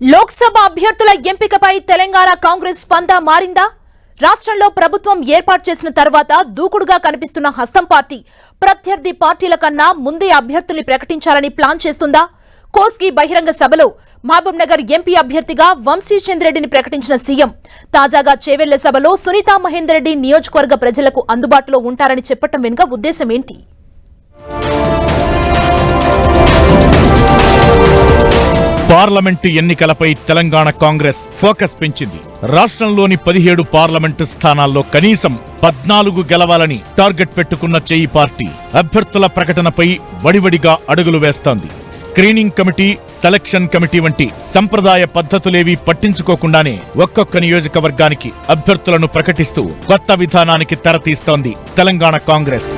లోక్సభ అభ్యర్థుల ఎంపికపై తెలంగాణ కాంగ్రెస్ స్పంద మారిందా? రాష్ట్రంలో ప్రభుత్వం ఏర్పాటు చేసిన తర్వాత దూకుడుగా కనిపిస్తున్న హస్తం పార్టీ ప్రత్యర్థి పార్టీల కన్నా ముందే అభ్యర్థుల్ని ప్రకటించాలని ప్లాన్ చేస్తుందా? కోస్గి బహిరంగ సభలో మహబూబ్ నగర్ ఎంపీ అభ్యర్థిగా వంశీచంద్రెడ్డిని ప్రకటించిన సీఎం. తాజాగా చేవెళ్ళ సభలో సునీతా మహేందర్ రెడ్డి నియోజకవర్గ ప్రజలకు అందుబాటులో ఉంటారని చెప్పటం వెనుక ఉద్దేశం ఏంటి? పార్లమెంటు ఎన్నికలపై తెలంగాణ కాంగ్రెస్ ఫోకస్ పెంచింది. రాష్ట్రంలోని పదిహేడు పార్లమెంటు స్థానాల్లో కనీసం పద్నాలుగు గెలవాలని టార్గెట్ పెట్టుకున్న చేయి పార్టీ అభ్యర్థుల ప్రకటనపై వడివడిగా అడుగులు వేస్తోంది. స్క్రీనింగ్ కమిటీ సెలక్షన్ కమిటీ వంటి సంప్రదాయ పద్ధతులేవీ పట్టించుకోకుండానే ఒక్కొక్క నియోజకవర్గానికి అభ్యర్థులను ప్రకటిస్తూ కొత్త విధానానికి తెరతీస్తోంది తెలంగాణ కాంగ్రెస్.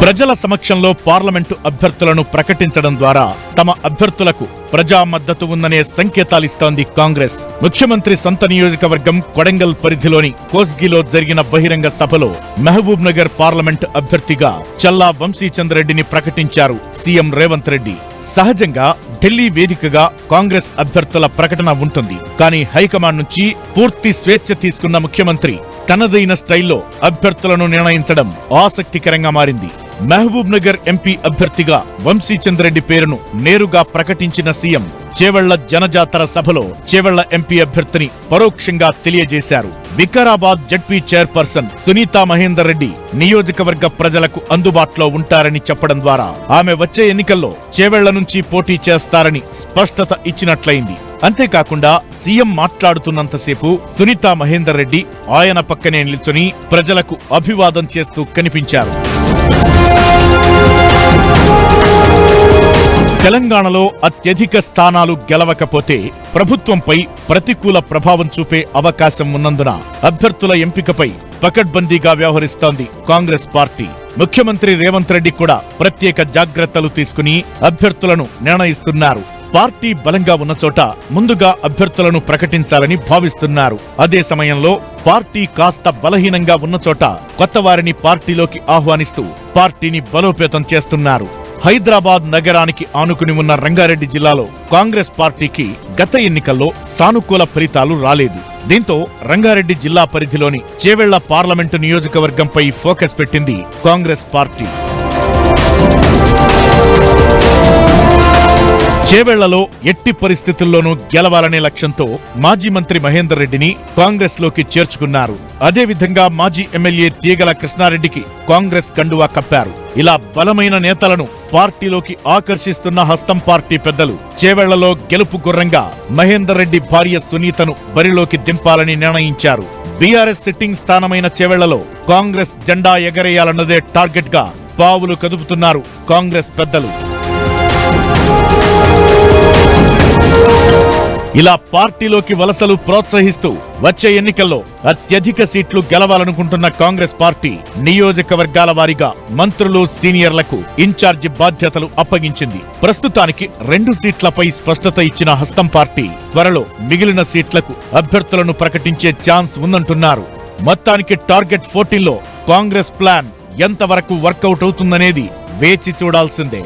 ప్రజల సమక్షంలో పార్లమెంటు అభ్యర్థులను ప్రకటించడం ద్వారా తమ అభ్యర్థులకు ప్రజా మద్దతు ఉందనే సంకేతాలిస్తోంది కాంగ్రెస్. ముఖ్యమంత్రి సొంత నియోజకవర్గం కొడంగల్ పరిధిలోని కోస్గిలో జరిగిన బహిరంగ సభలో మహబూబ్ నగర్ పార్లమెంటు అభ్యర్థిగా చల్లా వంశీచంద్రెడ్డిని ప్రకటించారు సీఎం రేవంత్ రెడ్డి. సహజంగా ఢిల్లీ వేదికగా కాంగ్రెస్ అభ్యర్థుల ప్రకటన ఉంటుంది. కానీ హైకమాండ్ నుంచి పూర్తి స్వేచ్ఛ తీసుకున్న ముఖ్యమంత్రి తనదైన స్టైల్లో అభ్యర్థులను నిర్ణయించడం ఆసక్తికరంగా మారింది. మహబూబ్ నగర్ ఎంపీ అభ్యర్థిగా వంశీచంద్రెడ్డి పేరును నేరుగా ప్రకటించిన సీఎం చేవెళ్ళ జనజాతర సభలో చేవెళ్ళ ఎంపీ అభ్యర్థిని పరోక్షంగా తెలియజేశారు. వికారాబాద్ జడ్పీ చైర్పర్సన్ సునీతా మహేందర్ రెడ్డి నియోజకవర్గ ప్రజలకు అందుబాటులో ఉంటారని చెప్పడం ద్వారా ఆమె వచ్చే ఎన్నికల్లో చేవెళ్ళ నుంచి పోటీ చేస్తారని స్పష్టత ఇచ్చినట్లయింది. అంతేకాకుండా సీఎం మాట్లాడుతున్నంతసేపు సునీతా మహేందర్ రెడ్డి ఆయన పక్కనే నిల్చుని ప్రజలకు అభివాదం చేస్తూ కనిపించారు. తెలంగాణలో అత్యధిక స్థానాలు గెలవకపోతే ప్రభుత్వంపై ప్రతికూల ప్రభావం చూపే అవకాశం ఉన్నందున అభ్యర్థుల ఎంపికపై పకడ్బందీగా వ్యవహరిస్తోంది కాంగ్రెస్ పార్టీ. ముఖ్యమంత్రి రేవంత్ రెడ్డి కూడా ప్రత్యేక జాగ్రత్తలు తీసుకుని అభ్యర్థులను నిర్ణయిస్తున్నారు. పార్టీ బలంగా ఉన్న చోట ముందుగా అభ్యర్థులను ప్రకటించాలని భావిస్తున్నారు. అదే సమయంలో పార్టీ కాస్త బలహీనంగా ఉన్న చోట కొత్త వారిని పార్టీలోకి ఆహ్వానిస్తూ పార్టీని బలోపేతం చేస్తున్నారు. హైదరాబాద్ నగరానికి ఆనుకుని ఉన్న రంగారెడ్డి జిల్లాలో కాంగ్రెస్ పార్టీకి గత ఎన్నికల్లో సానుకూల ఫలితాలు రాలేదు. దీంతో రంగారెడ్డి జిల్లా పరిధిలోని చేవెళ్ళ పార్లమెంటు నియోజకవర్గంపై ఫోకస్ పెట్టింది కాంగ్రెస్ పార్టీ. చేవెళ్ళలో ఎట్టి పరిస్థితుల్లోనూ గెలవాలనే లక్ష్యంతో మాజీ మంత్రి మహేందర్ రెడ్డిని కాంగ్రెస్లోకి చేర్చుకున్నారు. అదేవిధంగా మాజీ ఎమ్మెల్యే తీగల కృష్ణారెడ్డికి కాంగ్రెస్ కండువా కప్పారు. ఇలా బలమైన నేతలను పార్టీలోకి ఆకర్షిస్తున్న హస్తం పార్టీ పెద్దలు చేవెళ్ళలో గెలుపు గుర్రంగా మహేందర్ రెడ్డి భార్య సునీతను బరిలోకి దింపాలని నిర్ణయించారు. బీఆర్ఎస్ సిట్టింగ్ స్థానమైన చేవెళ్ళలో కాంగ్రెస్ జెండా ఎగరేయాలన్నదే టార్గెట్గా పావులు కదుపుతున్నారు కాంగ్రెస్ పెద్దలు. ఇలా పార్టీలోకి వలసలు ప్రోత్సహిస్తూ వచ్చే ఎన్నికల్లో అత్యధిక సీట్లు గెలవాలనుకుంటున్న కాంగ్రెస్ పార్టీ నియోజకవర్గాల వారీగా మంత్రులు సీనియర్లకు ఇన్ఛార్జి బాధ్యతలు అప్పగించింది. ప్రస్తుతానికి రెండు సీట్లపై స్పష్టత ఇచ్చిన హస్తం పార్టీ త్వరలో మిగిలిన సీట్లకు అభ్యర్థులను ప్రకటించే ఛాన్స్ ఉందంటున్నారు. మొత్తానికి టార్గెట్ ఫోర్టీన్లో కాంగ్రెస్ ప్లాన్ ఎంతవరకు వర్కౌట్ అవుతుందనేది వేచి చూడాల్సిందే.